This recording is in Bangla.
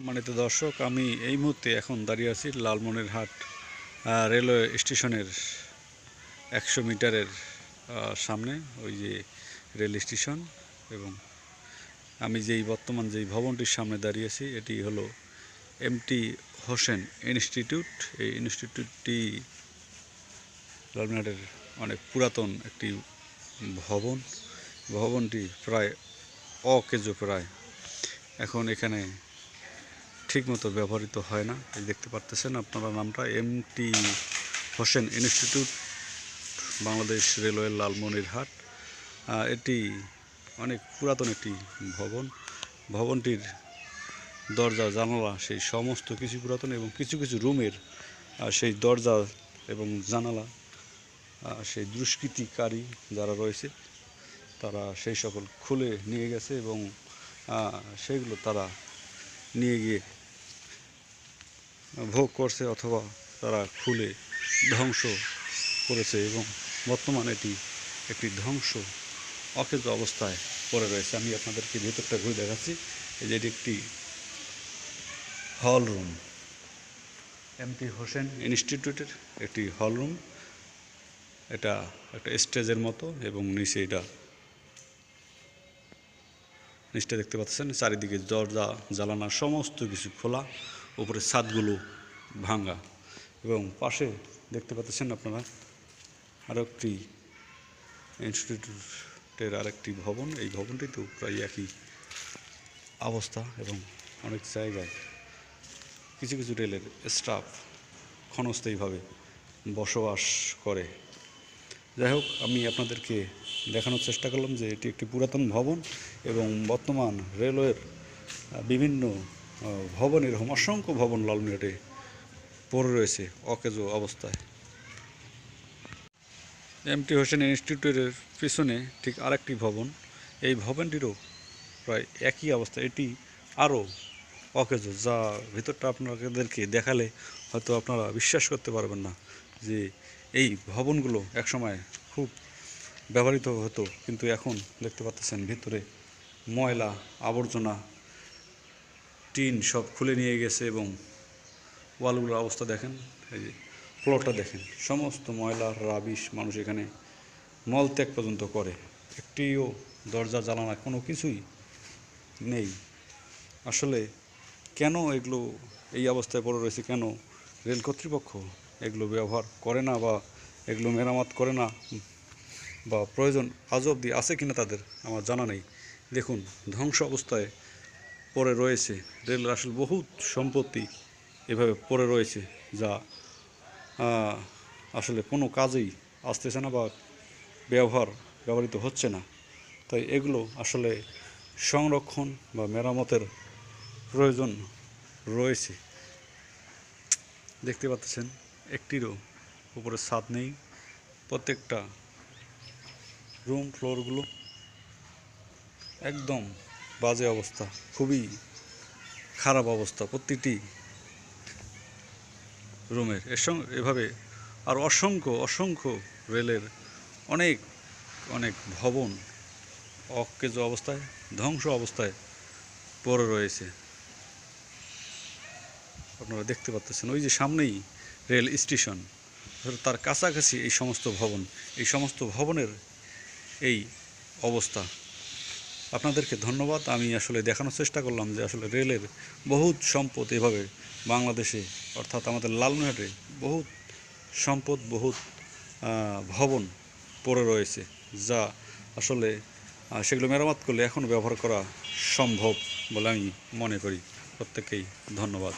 সম্মানিত দর্শক, আমি এই মুহূর্তে এখন দাঁড়িয়ে আছি লালমনিরহাট রেলওয়ে স্টেশনের একশো মিটারের সামনে, ওই যে রেল স্টেশন এবং আমি যেই বর্তমান যেই ভবনটির সামনে দাঁড়িয়ে আছি, এটি হলো এমটি হোসেন ইনস্টিটিউট। এই ইনস্টিটিউটটি লালমনিরহাটের অনেক পুরাতন একটি ভবন। ভবনটি প্রায় অকেজো প্রায়। এখন এখানে ঠিকমতো ব্যবহৃত হয় না। এই দেখতে পারতেছেন আপনারা নামটা MT Hossain institute Bangladesh railway Lalmonirhat. এটি অনেক পুরাতন একটি ভবন। ভবনটির দরজা জানালা সেই সমস্ত কিছু পুরাতন এবং কিছু কিছু রুমের সেই দরজা এবং জানালা সেই দুষ্কৃতিকারী যারা রয়েছে তারা সেই সকল খুলে নিয়ে গেছে এবং আহ, সেইগুলো তারা নিয়ে গিয়ে ভোগ করছে অথবা তারা খুলে ধ্বংস করেছে এবং বর্তমানে এটি একটি ধ্বংস, অকেজ অবস্থায় পড়ে রয়েছে। আমি আপনাদেরকে ভেতরটা ঘুরে দেখাচ্ছি। এই যে এটি একটি হল রুম। এমটি হোসেন ইনস্টিটিউটের একটি হল রুম। এটা একটা স্টেজের মতো এবং নিচে এটা নিচটা দেখতে পাচ্ছেন। চারিদিকে দরজা জ্বালানা সমস্ত কিছু খোলা। উপরে ছাদগুলো ভাঙা। এবং পাশে দেখতে পাচ্ছেন আপনারা আরও একটি ইনস্টিটিউটের আরেকটি ভবন। এই ভবনটিতেও প্রায় একই অবস্থা এবং অনেক জায়গায় কিছু কিছু রেলের স্টাফ ক্ষণস্থায়ীভাবে বসবাস করে। যাই হোক, আমি আপনাদেরকে দেখানোর চেষ্টা করলাম যে এটি একটি পুরাতন ভবন এবং বর্তমান রেলওয়ের বিভিন্ন ভবন এরকম অসংখ্য ভবন লালমিয়াটে পড়ে রয়েছে, অকেজো অবস্থায়। এমটি হোসেন ইনস্টিটিউটের পিছনে ঠিক আরেকটি ভবন। এই ভবনটিরও প্রায় একই অবস্থা, এটি আরও অকেজো, যা ভিতরটা আপনাদেরকে দেখালে হয়তো আপনারা বিশ্বাস করতে পারবেন না যে এই ভবনগুলো একসময় খুব ব্যবহৃত হতো, কিন্তু এখন দেখতে পাচ্ছেন ভিতরে ময়লা, আবর্জনা টিন সব খুলে নিয়ে গেছে এবং ওয়ালগুলোর অবস্থা দেখেন, এই যে ফ্লোরটা দেখেন, সমস্ত ময়লা, রাবিশ মানুষ এখানে মলত্যাগ পর্যন্ত করে। একটিও দরজা জ্বালানা কোনো কিছুই নেই। আসলে কেন এগুলো এই অবস্থায় পড়ে রয়েছে, কেন রেল কর্তৃপক্ষ এগুলো ব্যবহার করে না বা এগুলো মেরামত করে না বা প্রয়োজন আজ অবধি আছে কিনা তাদের আমার জানা নেই। দেখুন, ধ্বংস অবস্থায় পড়ে রয়েছে। রেল আসলে বহুত সম্পত্তি এভাবে পড়ে রয়েছে যা আসলে কোনো কাজেই আসতেছে না বা ব্যবহার ব্যবহৃত হচ্ছে না। তাই এগুলো আসলে সংরক্ষণ বা মেরামতের প্রয়োজন রয়েছে। দেখতে পাচ্ছেন, একটিরও উপরে ছাদ নেই। প্রত্যেকটা রুম ফ্লোরগুলো একদম বাজে অবস্থা, খুবই খারাপ অবস্থা প্রতিটি রুমের। এর সঙ্গে, এভাবে আর অসংখ্য অসংখ্য রেলের অনেক অনেক ভবন অকেজ অবস্থায়, ধ্বংস অবস্থায় পড়ে রয়েছে। আপনারা দেখতে পাচ্ছেন ওই যে সামনেই রেল স্টেশন, তার কাছাকাছি এই সমস্ত ভবন, এই সমস্ত ভবনের এই অবস্থা। আপনাদেরকে ধন্যবাদ। আমি আসলে দেখানোর চেষ্টা করলাম যে আসলে রেলের বহুত সম্পদ এভাবে বাংলাদেশে, অর্থাৎ আমাদের লালমনিরহাটে বহুত সম্পদ, বহুত ভবন পড়ে রয়েছে, যা আসলে সেগুলো মেরামত করলে এখন ব্যবহার করা সম্ভব বলে আমি মনে করি। প্রত্যেকেই ধন্যবাদ।